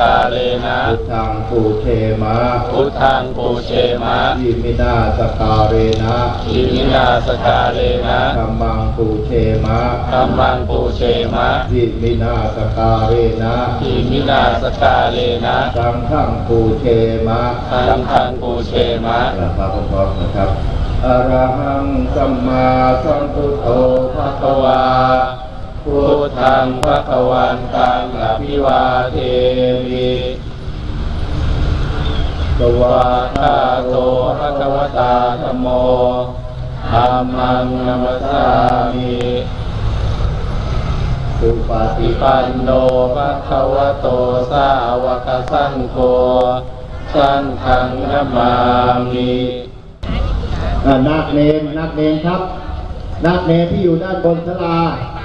กาเลนะพุทธังปูเชมะพุทธังปูเชมะอิมินาสการเรนะอิมินาสกาเลนะธัมมังปูเชมะธัมมังปูเชมะอิมินาสการเรนะอิมินาสกาเลนะสังฆังปูเชมะสังฆังปูเชมะกราบพระพร้อมๆนะครับอะระหังสัมมาสัมพุทโธภะภะคะคะวาวา พุทธังภะคะวันตังอภิวาเทมิสวาวาโตภะคะวตาธัมโมธัมมังนัมสสามิสุปฏิตปันโนภะคะวะโตสาวกสังโฆสังฆังนามามินาคเนนนาคเนนครับนาคเนนที่อยู่ด้านบนศาลา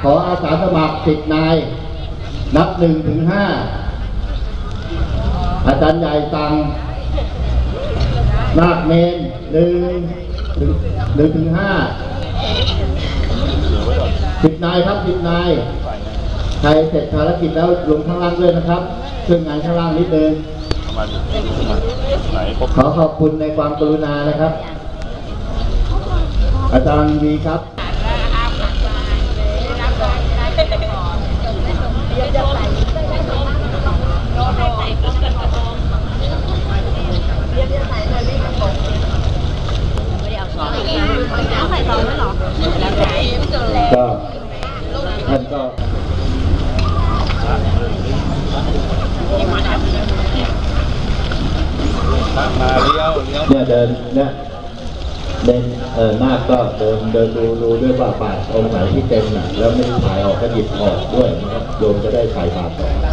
ขออาสาสมัครสิบนาย นับหนึ่งถึงห้าอาจารย์ใหญ่สั่งนาคเนนหนึ่งถึงหนึ่งถึงห้าสิบนายครับสิบนายใครเสร็จภารกิจแล้วลงข้างล่างด้วยนะครับช่วยงานข้างล่างนิดนึงขอขอบคุณในความกรุณานะครับ อาจารย์วีครับ ก็ ท่านก็มาเลี้ยวเลี้ยวเนี่ยเดินเนี่ยเดินเออหน้าคก็เดินเดินดูดูด้วยว่าบาตรองค์ไหนที่เต็มน่ะแล้วไม่ได้ถ่ายออกก็หยิบออกด้วยนะครับโยมจะได้ถ่ายบาตรต่อค